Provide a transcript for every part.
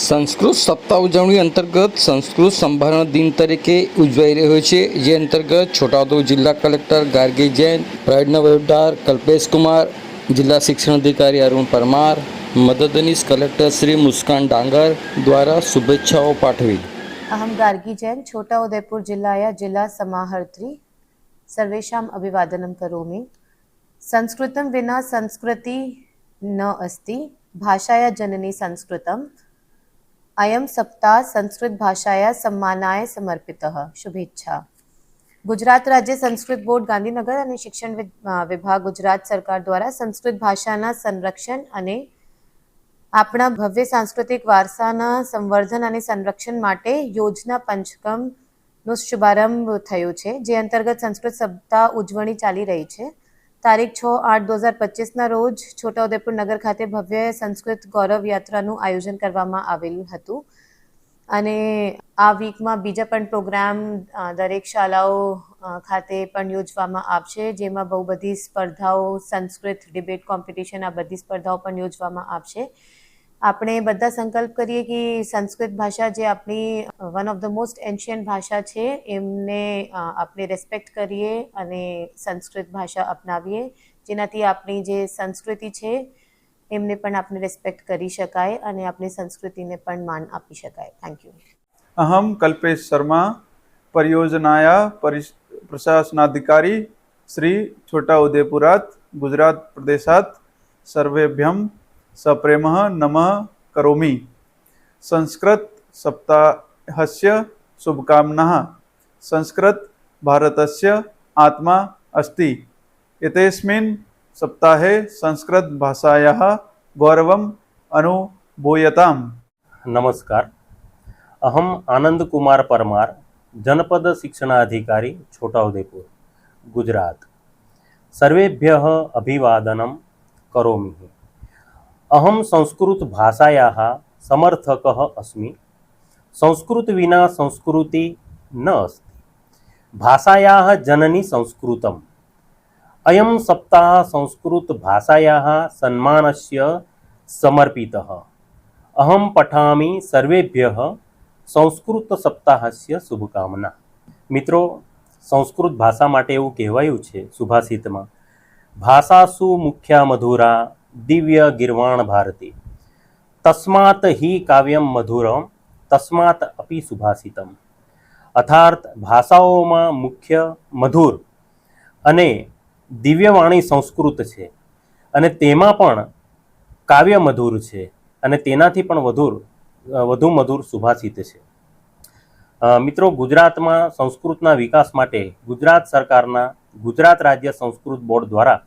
સંસ્કૃત સપ્તાહ ઉજવણી અંતર્ગત સંસ્કૃત સંભારણ દિન તરીકે ઉજવાઈ રહ્યો છે. જે અંતર્ગત છોટાઉદેપુર જિલ્લા કલેક્ટર ગાર્ગી જૈન, પ્રાઇડના વહીવટદાર કલ્પેશ કુમાર, જિલ્લા શિક્ષણ અધિકારી અરુણ પરમાર, મદદનીશ કલેક્ટર શ્રી મુસ્કાન ડાંગર દ્વારા શુભેચ્છાઓ પાઠવી. અહમ ગાર્ગી જૈન, છોટાઉદેપુર જિલ્લાયા જિલ્લા સમાહર્ત્રી, સર્વેશામ અભિવાદનમ કરોમી. સંસ્કૃતમ વિના સંસ્કૃતિ ન અસ્તિ, ભાષાયા જનની સંસ્કૃતમ અયમ સપ્તાહ સંસ્કૃત ભાષાયા સન્માનાય સમર્પિત શુભેચ્છા ગુજરાત રાજ્ય સંસ્કૃત બોર્ડ ગાંધીનગર અને શિક્ષણ વિભાગ ગુજરાત સરકાર દ્વારા સંસ્કૃત ભાષાના સંરક્ષણ અને આપણા ભવ્ય સાંસ્કૃતિક વારસાના સંવર્ધન અને સંરક્ષણ માટે યોજના પંચકમનો શુભારંભ થયો છે જે અંતર્ગત સંસ્કૃત સપ્તાહ ઉજવણી ચાલી રહી છે તારીખ છ આઠ દો હજાર પચીસના રોજ છોટાઉદેપુર નગર ખાતે ભવ્ય સંસ્કૃત ગૌરવ યાત્રાનું આયોજન કરવામાં આવેલું હતું. અને આ વીકમાં બીજા પણ પ્રોગ્રામ દરેક શાળાઓ ખાતે પણ યોજવામાં આવશે. જેમાં બહુ બધી સ્પર્ધાઓ, સંસ્કૃત ડિબેટ કોમ્પિટિશન આ બધી સ્પર્ધાઓ પણ યોજવામાં આવશે. આપણે બધા સંકલ્પ કરીએ કે સંસ્કૃત ભાષા જે આપણી one of the most ancient ભાષા છે, એમને આપણે રેસ્પેક્ટ કરીએ અને સંસ્કૃત ભાષા અપનાવીએ. જેનાથી આપણી જે સંસ્કૃતિ છે, એમને પણ આપણે રેસ્પેક્ટ કરી શકાય અને આપણી સંસ્કૃતિને પણ માન આપી શકાય. થેન્ક યુ અહમ કલ્પેશ શર્મા, પરિયોજનાયા પ્રશાસનાધિકારી શ્રી છોટા ઉદેપુરાત ગુજરાત પ્રદેશાત સર્વેભ્યમ सप्रेमः नमः करोमि। संस्कृत सप्ताहस्य शुभकामनाः। संस्कृत भारतस्य आत्मा अस्ति। एतेस्मिन् सप्ताहे संस्कृतभाषायाः गौरवम् अनुभूयताम्। नमस्कार। अहम आनंद कुमार परमार, जनपद शिक्षणाधिकारी, छोटाउदेपुर, गुजरात। सर्वेभ्यः अभिवादनं करोमि। અહમ સંસ્કૃતભાષાયા સમર્થક અસ્મિ સંસ્કૃત વિના સંસ્કૃતિ ન અસ્તિ ભાષાયા જનની સંસ્કૃતમ અયમ સપ્તાહ સંસ્કૃતભાષાયા સન્માનસ્ય સમર્પિત અહમ પઠામિ સર્વેભ્ય સંસ્કૃત સપ્તાહસ્ય શુભકામના મિત્રો સંસ્કૃત ભાષા માટે એવું કહેવાયું છે સુભાષિતમાં ભાષાસુ મુખ્યા મધુરા દિવ્ય ગિરવાણ ભારતી. તસ્માત હિ કાવ્યમ મધુરમ, તસ્માત અપી સુભાષિતમ. અર્થાર્થ ભાષાઓમાં મુખ્ય મધુર અને દિવ્યવાણી સંસ્કૃત છે અને તેમાં પણ કાવ્ય મધુર છે અને તેનાથી પણ વધુર વધુ મધુર સુભાષિત છે. મિત્રો, ગુજરાતમાં સંસ્કૃતના વિકાસ માટે ગુજરાત સરકારના ગુજરાત રાજ્ય સંસ્કૃત બોર્ડ દ્વારા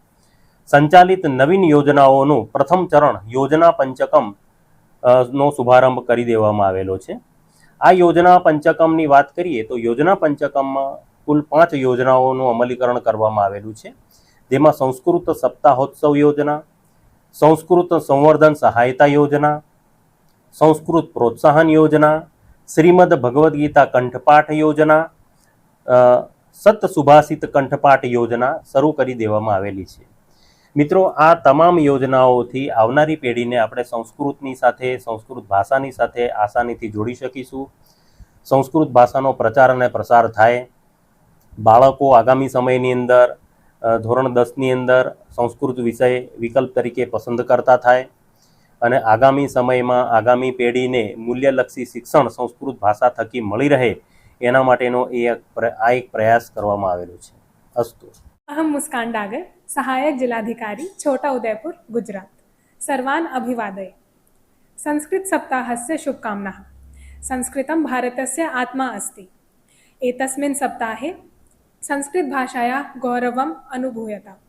સંચાલિત નવીન યોજનાઓનું પ્રથમ ચરણ યોજના પંચકમ નો શુભારંભ કરી દેવામાં આવેલો છે. આ યોજના પંચકમની વાત કરીએ તો યોજના પંચકમમાં કુલ પાંચ યોજનાઓનું અમલીકરણ કરવામાં આવેલું છે. જેમાં સંસ્કૃત સપ્તાહોત્સવ યોજના, સંસ્કૃત સંવર્ધન સહાયતા યોજના, સંસ્કૃત પ્રોત્સાહન યોજના, શ્રીમદ ભગવદ્ ગીતા કંઠપાઠ યોજના સત સુભાષિત કંઠપાઠ યોજના શરૂ કરી દેવામાં આવેલી છે. મિત્રો, આ તમામ યોજનાઓથી આવનારી પેઢીને આપણે સંસ્કૃતની સાથે, સંસ્કૃત ભાષાની સાથે આસાનીથી જોડી શકીશું. સંસ્કૃત ભાષાનો પ્રચાર અને પ્રસાર થાય. બાળકો આગામી સમયની અંદર ધોરણ દસની અંદર સંસ્કૃત વિષય વિકલ્પ તરીકે પસંદ કરતા થાય અને આગામી સમયમાં આગામી પેઢીને મૂલ્યલક્ષી શિક્ષણ સંસ્કૃત ભાષા થકી મળી રહે, એના માટેનો એ આ એક પ્રયાસ કરવામાં આવેલો છે. અસ્તુ. अहम मुस्कान डागर, सहायक जिलाधिकारी, छोटा उदयपुर, गुजरात। सर्वान् अभिवादये। संस्कृत शुभकामना। संस्कृत भारत से आत्मा अस्ति। एतस्मिन् सप्ताहे संस्कृतभाषायाः गौरव अनुभूयताम्।